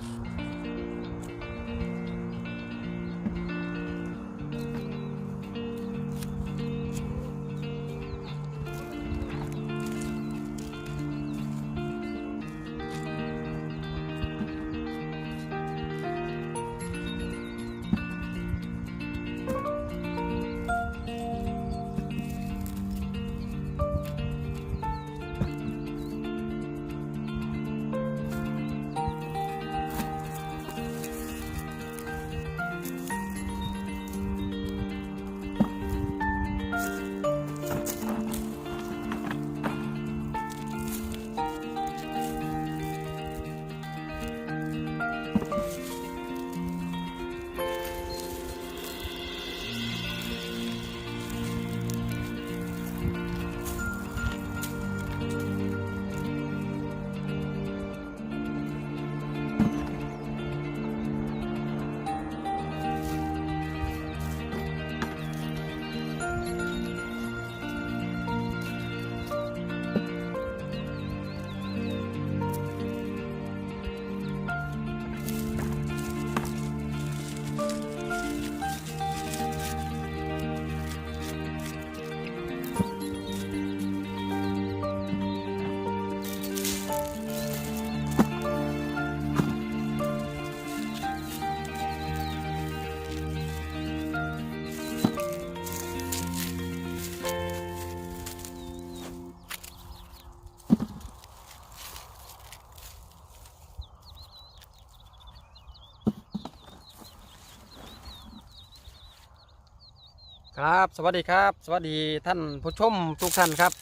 Mm-hmm. ครับ สวัสดีครับ สวัสดีท่านผู้ชมทุกท่านครับ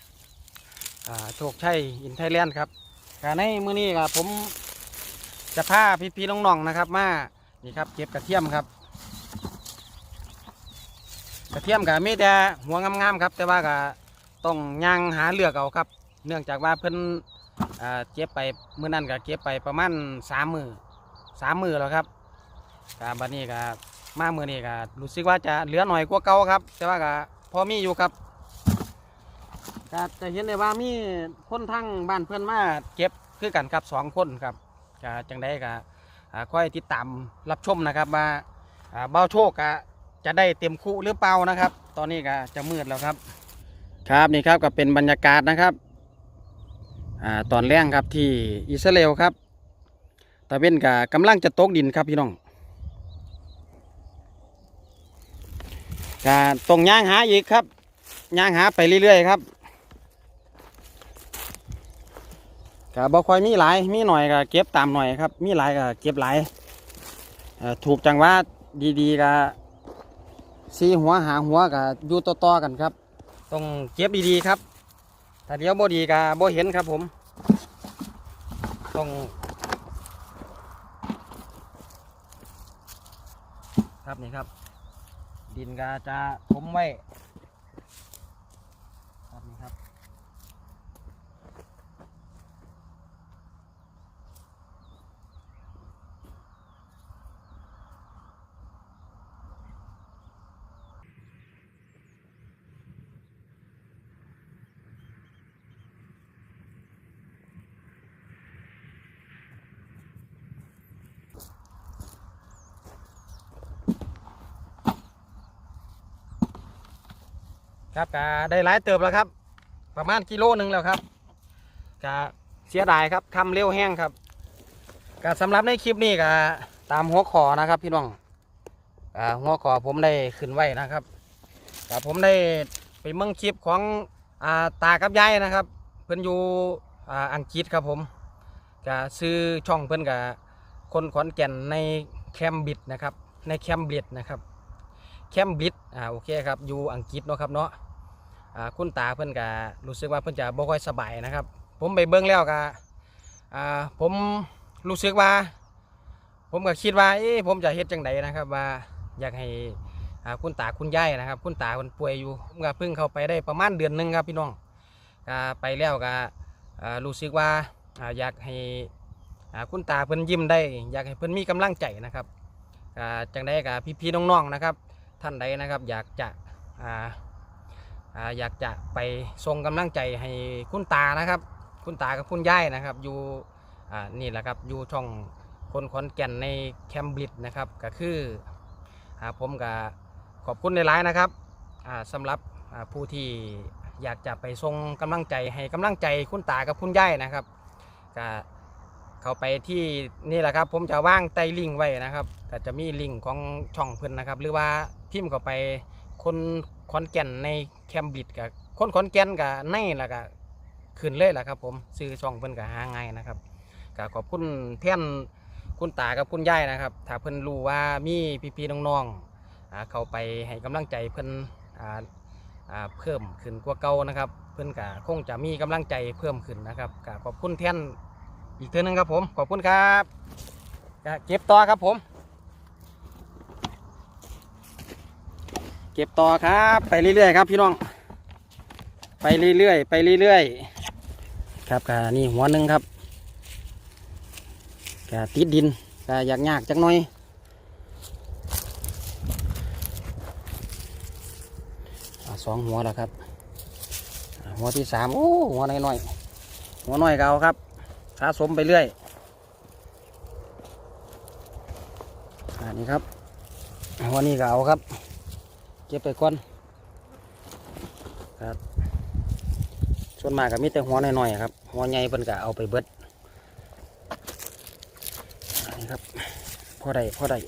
โชคชัยอินไทยแลนด์ครับการในมื้อนี้ครับผมจะพาพี่ๆน้องๆนะครับ มานี่ครับเก็บกระเทียมครับ กระเทียมกับมีแต่หัวงามๆครับ แต่ว่าก็ต้องย่างหาเลือกเอาครับ เนื่องจากว่าเพิ่นเก็บไปมื้อนั้นก็เก็บไปประมาณสามมือสามมือแล้วครับกาบัดนี้ก็ มาเมื่อนี้ก็รู้สึกว่าจะเหลือหน่อยกว่าเก่าครับ แต่ว่าก็พอมีอยู่ครับก็จะเห็นได้ว่ามีคนทั้งบ้านเพื่อนมาเก็บคือกันครับสองคนครับก็จังได้ก็ค่อยติดตามรับชมนะครับว่าเบ้าโชคก็จะได้เต็มคู่หรือเปล่านะครับ ตอนนี้ก็จะมืดแล้วครับ ครับนี่ครับก็เป็นบรรยากาศนะครับอตอนแรกครับที่อิสราเอลครับตะเวนก็กำลังจะตกดินครับพี่น้อง ก็ต้องย่างหาอีกครับย่างหาไปเรื่อยๆครับก็บ่ค่อยมีหลายมีหน่อยก็เก็บตามหน่อยครับ มีหลายก็เก็บหลายถูกจังหวะดีๆก็สีหัวหาหัวก็อยู่ต่อๆกันครับ ต้องเก็บดีๆครับ ถ้าเดี๋ยวบ่ดีก็บ่เห็นครับผม ต้องครับนี่ครับ ดินก็จะถมไว้ ครับก็ได้หลายเติบแล้วครับ ประมาณกิโลหนึ่งแล้วครับก็เสียดายครับทำเร็วแห้งครับก็สำหรับในคลิปนี้ก็ตามหัวขอนะครับ พี่น้องอ่าหัวขอผมได้ขึ้นไว้นะครับก็ผมได้ไปเมืองคลิปของอาตากับยายนะครับ เพิ่อนอยู่อ,อังกฤษครับผมก็ซื้อช่องเพิ่อนกับคนขอนแก่นในแคมบิดนะครับในแคมบิดนะครับแคมบิดอ่าโอเคครับอยู่อังกฤษเนาะครับเนาะ คุณตาเพิ่อนก็รู้สึกว่าเพิ่อนจะบ่ค่อยสบายนะครับ ผมไปเบิ่งแล้วก็ผมรู้สึกว่า ผมก็คิดว่าเอ๊ะผมจะเฮ็ดจังไดนะครับว่าอยากให้คุณตาคุณยายนะครับ คุณตาเพิ่นป่วยอยู่ผมก็เพิ่งเข้าไปได้ประมาณเดือนหนึงครับพี่น้องไปแล้วก็รู้สึกว่าอยากให้คุณตาเพิ่นยิ้มได้ อยากให้เพิ่นมีกำลังใจนะครับจังไดก็พี่ๆน้องๆนะครับ ท่านใดนะครับ อยากจะ อยากจะไปส่งกำลังใจให้คุณตานะครับ คุณตากับคุณยายนะครับ อยู่นี่แหละครับอยู่ช่องคนขอนแก่นในแคมบริดจ์นะครับก็คืออผมก็ขอบคุณในไลน์นะครับอ่าสำหรับผู้ที่อยากจะไปส่งกำลังใจให้กำลังใจคุณตากับคุณยายนะครับก็เข้าไปที่นี่แหละครับ ผมจะว่างใต้ลิงไว้นะครับก็จะมีลิงของช่องเพิ่อนนะครับ หรือว่าพิมพ์เข้าไป คนขอนแก่นในแคมบิดกับคนขอนแก่นกับในล้วก็ขึ้นเลยแหละครับผมซื้อช่องเพิ่นก็หาง่ายนะครับก็ขอบคุณแท่นคุณตากับคุณยายนะครับ ถ้าเพิ่นรู้ว่ามีพี่ๆน้องๆเขาไปให้กำลังใจเพิ่นอ่าอ่าเพิ่มขึ้นกว่าเก่านะครับ เพิ่นก็คงจะมีกำลังใจเพิ่มขึ้นนะครับก็ขอบคุณแท่นอีกเท่านึงครับผมขอบคุณครับเก็บต่อครับผม เก็บต่อครับ ไปเรื่อยๆครับพี่น้อง ไปเรื่อยๆไปเรื่อยๆครับก็นี่หัวหนึ่งครับก็ติดดินก็อยากยากจักหน่อยอสองหัวแล้วครับ หัวที่สามโอ้หัวน้อยๆหัวน้อยก็เอาครับสะสมไปเรื่อยอันนี้ครับหัวนี้ก็เอาครับ เก็บไปก่อนครับส่วนมากก็มีแต่หัวน้อยๆครับ หัวใหญ่เพิ่นก็เอาไปเบิดนี่ครับพอได้พอได้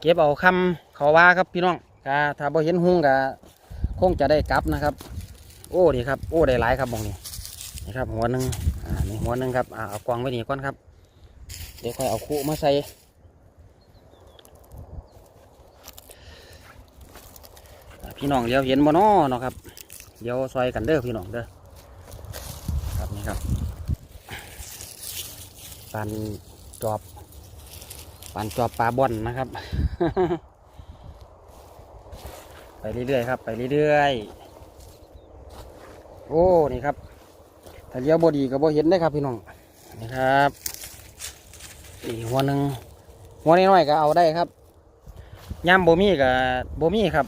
เก็บเอาคำเขาว่าครับพี่น้องกาถ้าบ่เห็นหุงก็คงจะได้กลับนะครับ โอ้ดีครับ โอ้ได้หลายครับมองนี่นี่ครับหัวหนึ่งอ่านี่หัวหนึ่งครับอ่าเอากวางไว้นี่ก่อนครับ เดี๋ยวค่อยเอาคู่มาใส่อ่า พี่น้องเดี๋ยวเห็นบ่น้อเนาะครับ เดี๋ยวซอยกันเด้อพี่น้องเด้อครับนี่ครับปานจอบปานจอบปลาบ่อนนะครับ ไปเรื่อยๆครับ ไปเรื่อยๆโอ้นี่ครับถ้าเลี้ยวบดีก็บ่เห็นได้ครับพี่น้องนี่ครับอีกหัวหนึ่งหัวน้อยๆก็เอาได้ครับย่ำโบมี่กับโบมี่ครับ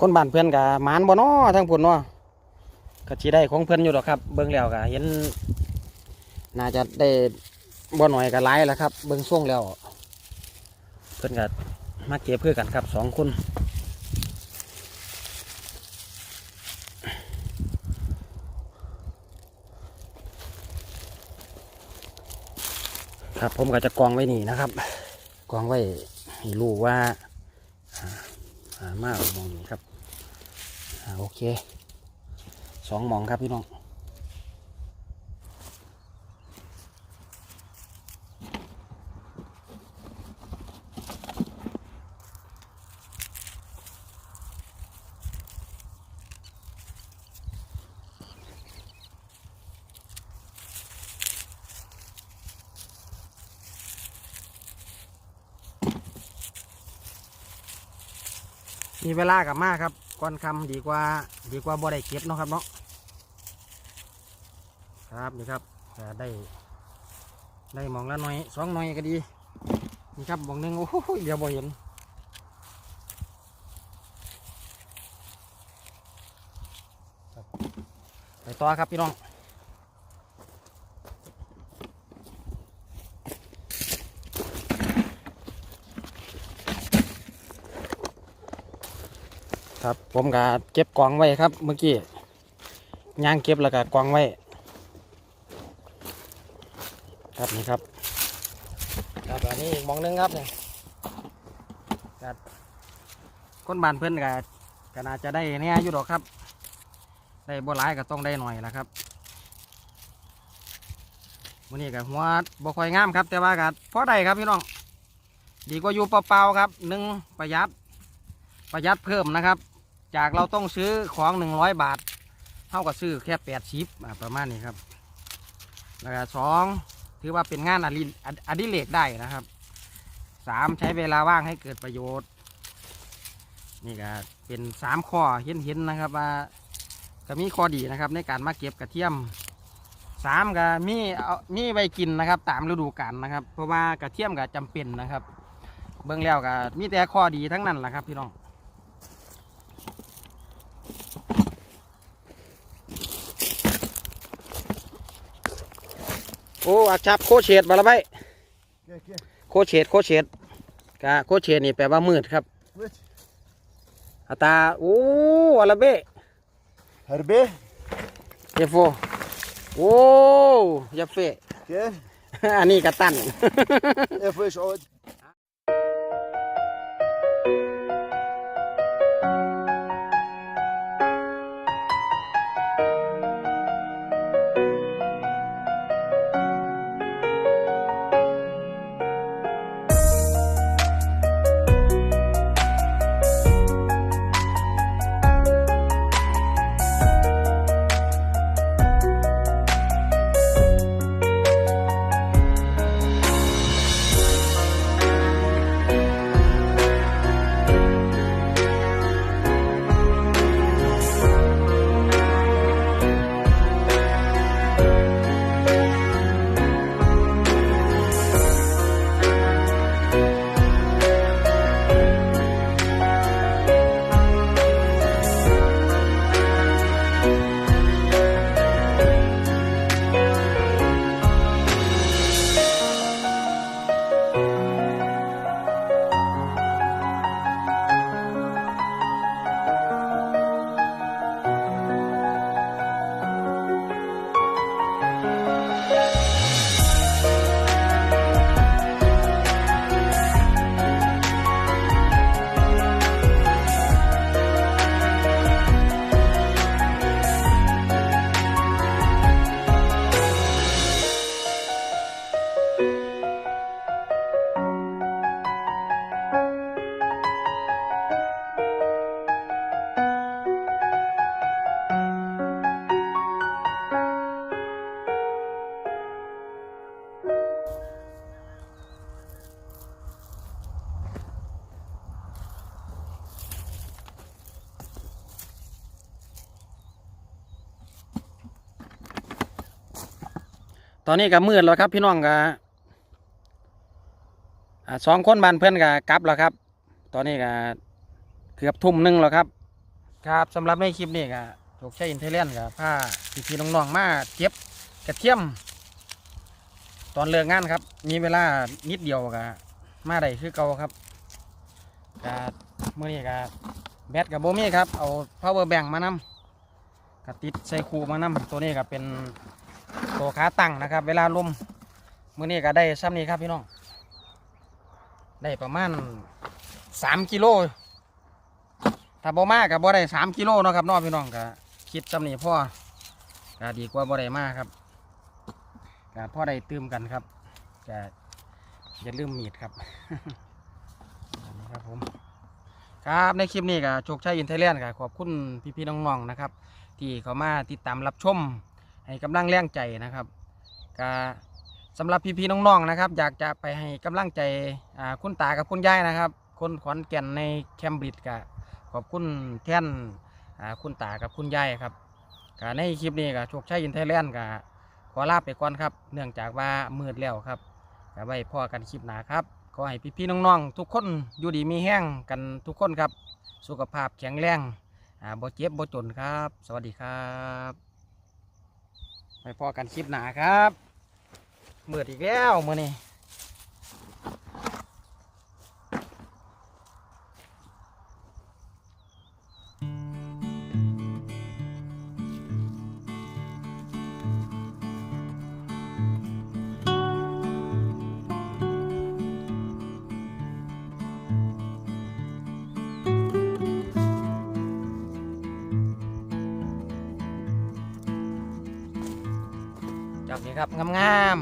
คนบ้านเพื่อนกับหมานบ่นอทั้งพุ่นเนาะก็สิได้ของเพื่อนอยู่หรอกครับ เบิ่งแล้วก็เห็น น่าจะได้บ่หน่อยก็หลายแล้วครับ เบิ่งส่งแล้ว เพื่อนก็มาเก็บเพื่อกันครับสองคนครับผมก็จะกองไว้นี่นะครับ กองไว้ให้รู้ว่าอ่ามากมองนี้ครับ โอเคสองหมองครับพี่น้องมีเวลากับมากครับ ก้อนคำดีกว่าดีกว่าบ่ได้เก็บเนาะครับเนาะครับนี่ครับได้ ได้มองละหน่อยสองหน่อยก็ดีนี่ครับมองหนึ่งโอ้โหเดี๋ยวบ่เห็นไปต่อครับพี่น้อง ครับ ผมก็เก็บกองไว้ครับ เมื่อกี้ย่างเก็บแล้วก็กองไว้ ครับนี่ครับครับอันนี้อีกมองนึงครับเนี่ยครับคนบ้านเพื่อนก็ก็น่าจะได้เนี่ยอยู่ดอกครับ ได้บ่หลายก็ต้องได้หน่อยละครับวันนี้ก็หัวบ่ค่อยงามครับ แต่ว่าก็พอได้ครับพี่น้อง ดีกว่าอยู่เปล่าๆครับหนึ่งประหยัดประหยัดเพิ่มนะครับ จากเราต้องซื้อของหนึ่งร้อยบาท เท่ากับซื้อแค่แปดชิปประมาณนี้ครับแล้วก็สองถือว่าเป็นงานอดิอดิเรกได้นะครับสามใช้เวลาว่างให้เกิดประโยชน์ นี่ก็เป็นสามข้อเห็นเห็นๆนะครับว่าก็มีข้อดีนะครับ ในการมาเก็บกระเทียมสามก็มีเอามีไว้กินนะครับ ตามฤดูกาลนะครับ เพราะว่ากระเทียมก็จำเป็นนะครับ เบิ่งแล้วก็มีแต่ข้อดีทั้งนั้นแหละครับพี่น้อง โอ้อักชับโคเชตบาละไบ Kijk, kijk. โคเชตโคเชตกะโคเชตนี่แปลว่ามืดครับ Wit. อาตาโอ้อาราเบ้ Herbe. เยโฟโอ้ยาเฟ Kijk. อันนี้กระตัน Even eens uit. ตอนนี้ก็มืดแล้วครับ พี่น้องก็สองคนบ้านเพื่อนก็กลับแล้วครับ ตอนนี้ก็เกือบทุ่มหนึ่งแล้วครับ ครับสำหรับในคลิปนี้ก็โชคชัยอินเทเลียนกับผ้าพี่ๆน้องๆมาเก็บกระเทียม ตอนเลิกงานครับ มีเวลานิดเดียวก็มาได้คือเก่าครับก็เมื่อนี้ก็แบตกับโบมี่ครับ เอา power bank มานำก็ติดใส่คูมานำตัวนี้ก็เป็น ตัวขาตั้งนะครับ เวลาลมมือนี้ก็ได้ซ้ำนี้ครับพี่น้อง ได้ประมาณสามกิโลถ้าบ่มากกับบ่ได้สามกิโลเนาะครับน้องพี่น้องก็คิดซ้ำนี้พ่อก็ดีกว่าบ่ได้มากครับก็พ่อได้ตื่มกันครับก็อย่าลืมมีดครับนี่ครับผมครับในคลิปนี้ก็โชคชัยอินเทเลียนก็ขอบคุณพี่ๆน้องๆนะครับ ที่เขามาติดตามรับชม ให้กำลังแรงใจนะครับก็สำหรับพี่ๆน้องๆนะครับ อยากจะไปให้กำลังใจคุณตากับคุณยายนะครับ คนขอนแก่นในแคมบริดจ์ก็ขอบคุณแท่นคุณตากับคุณยายครับก็ในคลิปนี้ก็โชคชัยอินไทยแลนก็ขอลาไปก่อนครับ เนื่องจากว่ามืดแล้วครับก็ไว้พ่อกันคลิปหนาครับขอให้พี่ๆน้องๆทุกคนอยู่ดีมีแห้งกันทุกคนครับ สุขภาพแข็งแรงบ่เจ็บบ่จนครับ สวัสดีครับ ไปพอกันคลิปหนาครับเมืดอีกแล้วมื่อนี้ับนี่ครับงาม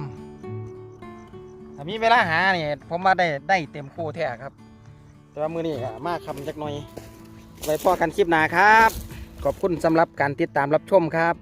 ๆถ้ามีเวลาหาเนี่ยผมมาได้ได้เต็มคู่แท้ครับ แต่ว่ามือนี่มากคำจักหน่อย ไว้พอกันคลิปหนาครับ ขอบคุณสำหรับการติดตามรับชมครับ